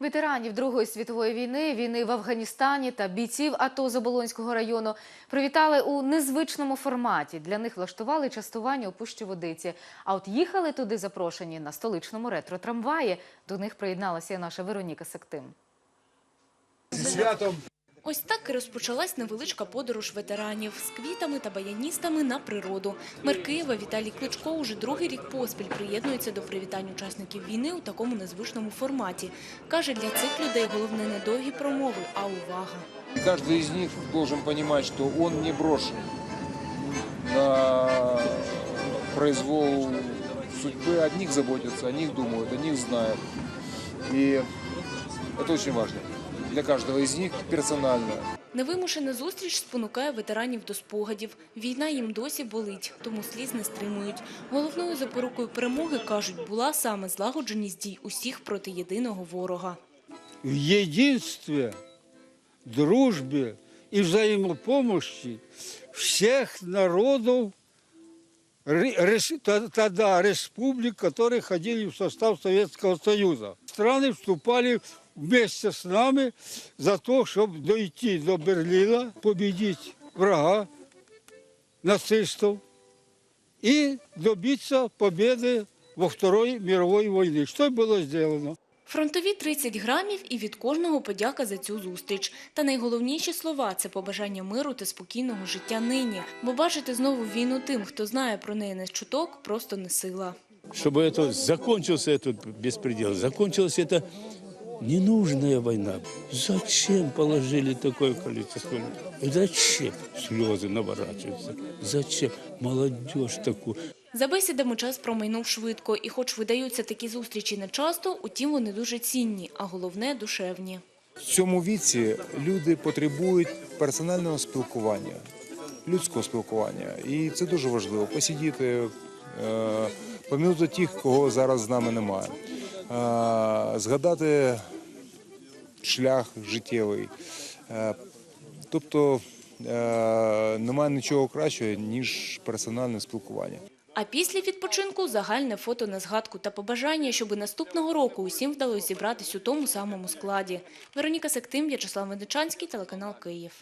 Ветеранів Другої світової війни, війни в Афганістані та бійців АТО Заболонського району привітали у незвичному форматі. Для них влаштували частування у Пущі Водиці. А от їхали туди запрошені на столичному ретро-трамваї. До них приєдналася і наша Вероніка Сектим. Зі святом Ось так і розпочалась невеличка подорож ветеранів з квітами та баяністами на природу. Мер Києва Віталій Кличко уже другий рік поспіль приєднується до привітань учасників війни у такому незвичному форматі. Каже, для цих людей головне не довгі промови, а увага. И каждый из них должен понимать, что он не брошен на произвол судьбы. О них заботятся, о них думают, о них знают. И это очень важно для каждого из них персонально. Невимушена зустріч спонукає ветеранів до спогадів. Війна їм досі болить, тому сліз не стримують. Головною запорукою перемоги, кажуть, була саме злагодженість дій усіх проти єдиного ворога. в взаимопомощи всех народов ре- рес- т- тогда республик, которые входили в состав Советского Союза. Страны вступали вместе с нами за то, чтобы дойти до Берлина, победить врага, нацистов и добиться победы во Второй мировой войне. Что и было сделано. Фронтові 30 грамів і від кожного подяка за цю зустріч. Та найголовніші слова – це побажання миру та спокійного життя нині. Бо бачити знову війну тим, хто знає про неї не чуток, просто не сила. чтобы это закончился этот беспредел, закончилась эта ненужная война. Зачем положили такое количество? Зачем? Слезы наворачиваются. Зачем? Молодежь такую. За бесідами час промайнув швидко, і хоч видаються такі зустрічі не часто, утім вони дуже цінні, а головне – душевні. В цьому віці люди потребують персонального спілкування, людського спілкування. І це дуже важливо. Посидіти, е, помінути тих, кого зараз з нами немає. Згадати шлях життєвий. Е, Тобто е, немає нічого кращого, ніж персональне спілкування. А після відпочинку – загальне фото на згадку та побажання, щоб наступного року усім вдалося зібратись у тому самому складі. Вероніка Сектим, В'ячеслав Медичанський, телеканал «Київ».